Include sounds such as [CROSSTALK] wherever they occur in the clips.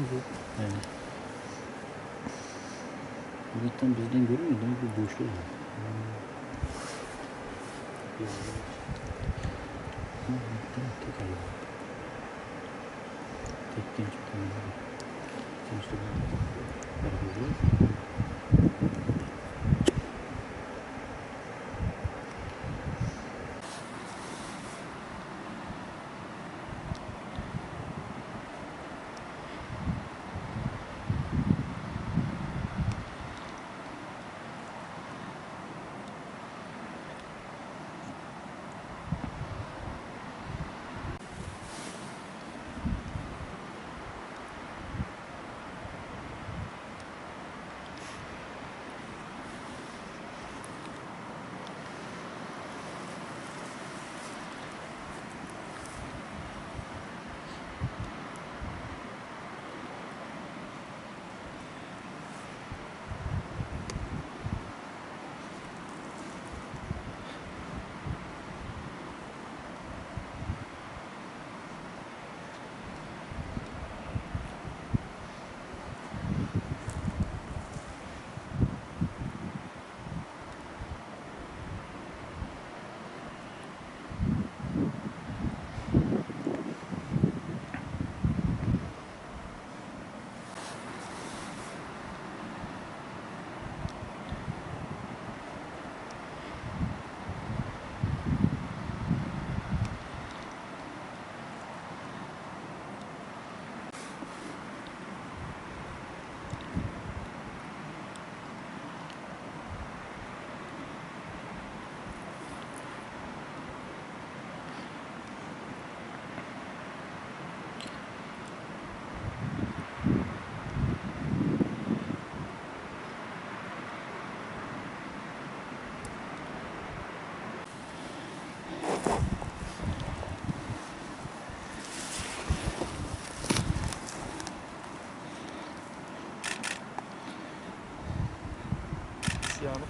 bu? Evet. Zaten bizden görünmüyor. Demek ki var. Hı, Tek ayı. Tek genç bir tane var. Sonuçta bu beraber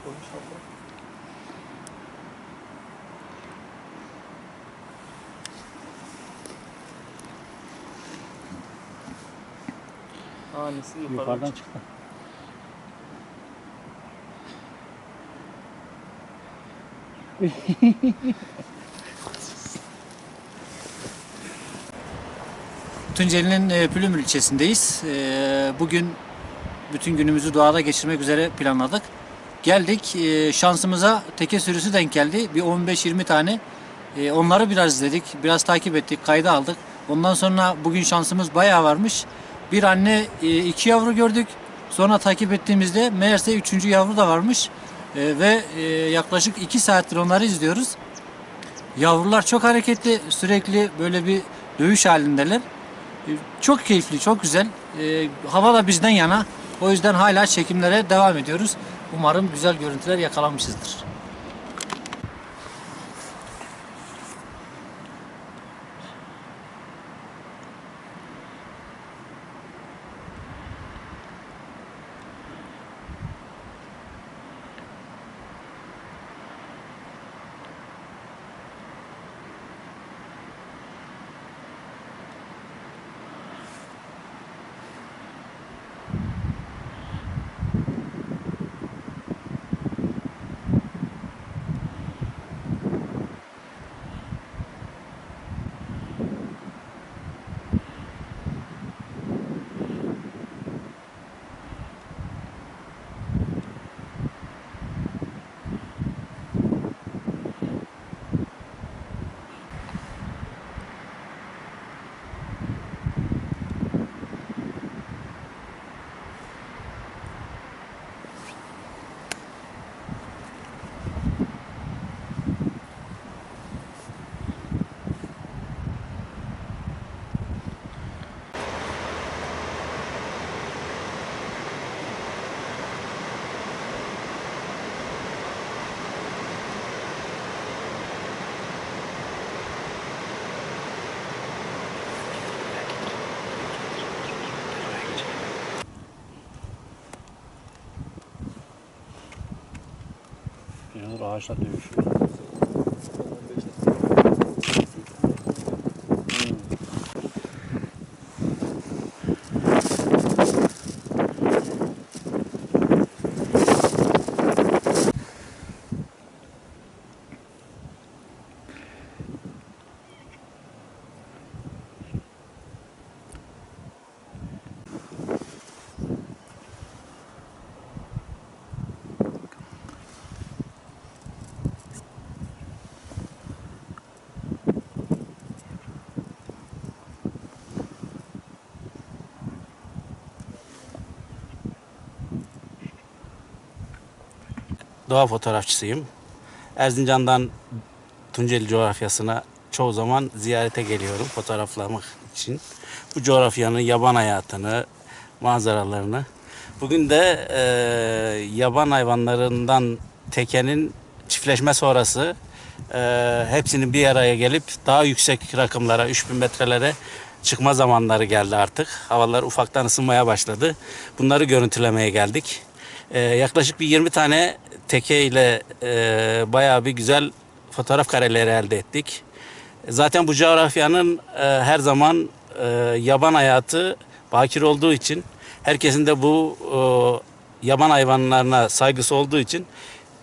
koymuşlar da. Tanesi yukarıdan, Yukarıdan çıktı. çıktı. [LAUGHS] Tunceli'nin e, Pülümür ilçesindeyiz. E, Bugün bütün günümüzü doğada geçirmek üzere planladık. Geldik e, şansımıza teke sürüsü denk geldi. Bir 15-20 tane. E, Onları biraz izledik, biraz takip ettik, kayda aldık. Ondan sonra bugün şansımız bayağı varmış. Bir anne e, iki yavru gördük. Sonra takip ettiğimizde meğerse üçüncü yavru da varmış. E, Ve e, yaklaşık iki saattir onları izliyoruz. Yavrular çok hareketli, sürekli böyle bir dövüş halindeler. E, Çok keyifli, çok güzel. E, hava da bizden yana. O yüzden hala çekimlere devam ediyoruz. Umarım güzel görüntüler yakalamışızdır. arkadaşlar dövüşüyor. Doğa fotoğrafçısıyım. Erzincan'dan Tunceli coğrafyasına çoğu zaman ziyarete geliyorum fotoğraflamak için. Bu coğrafyanın yaban hayatını, manzaralarını. Bugün de e, yaban hayvanlarından tekenin çiftleşme sonrası e, hepsinin bir araya gelip daha yüksek rakımlara, 3000 metrelere çıkma zamanları geldi artık. Havalar ufaktan ısınmaya başladı. Bunları görüntülemeye geldik. E, yaklaşık bir 20 tane teke ile e, bayağı bir güzel fotoğraf kareleri elde ettik. Zaten bu coğrafyanın e, her zaman e, yaban hayatı bakir olduğu için herkesin de bu e, yaban hayvanlarına saygısı olduğu için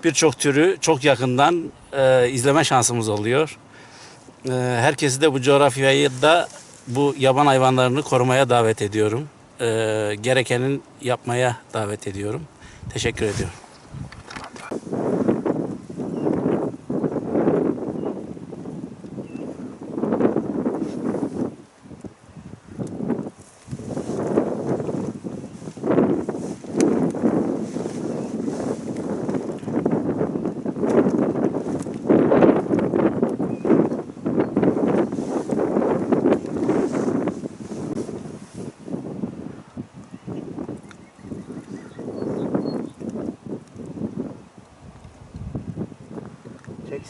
birçok türü çok yakından e, izleme şansımız oluyor. E, herkesi de bu coğrafyayı da bu yaban hayvanlarını korumaya davet ediyorum. E, gerekenin yapmaya davet ediyorum. Teşekkür ediyorum.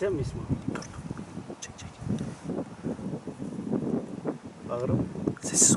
Çeksem mi İsmail? Çek çek. Bağırım. Sessiz ol.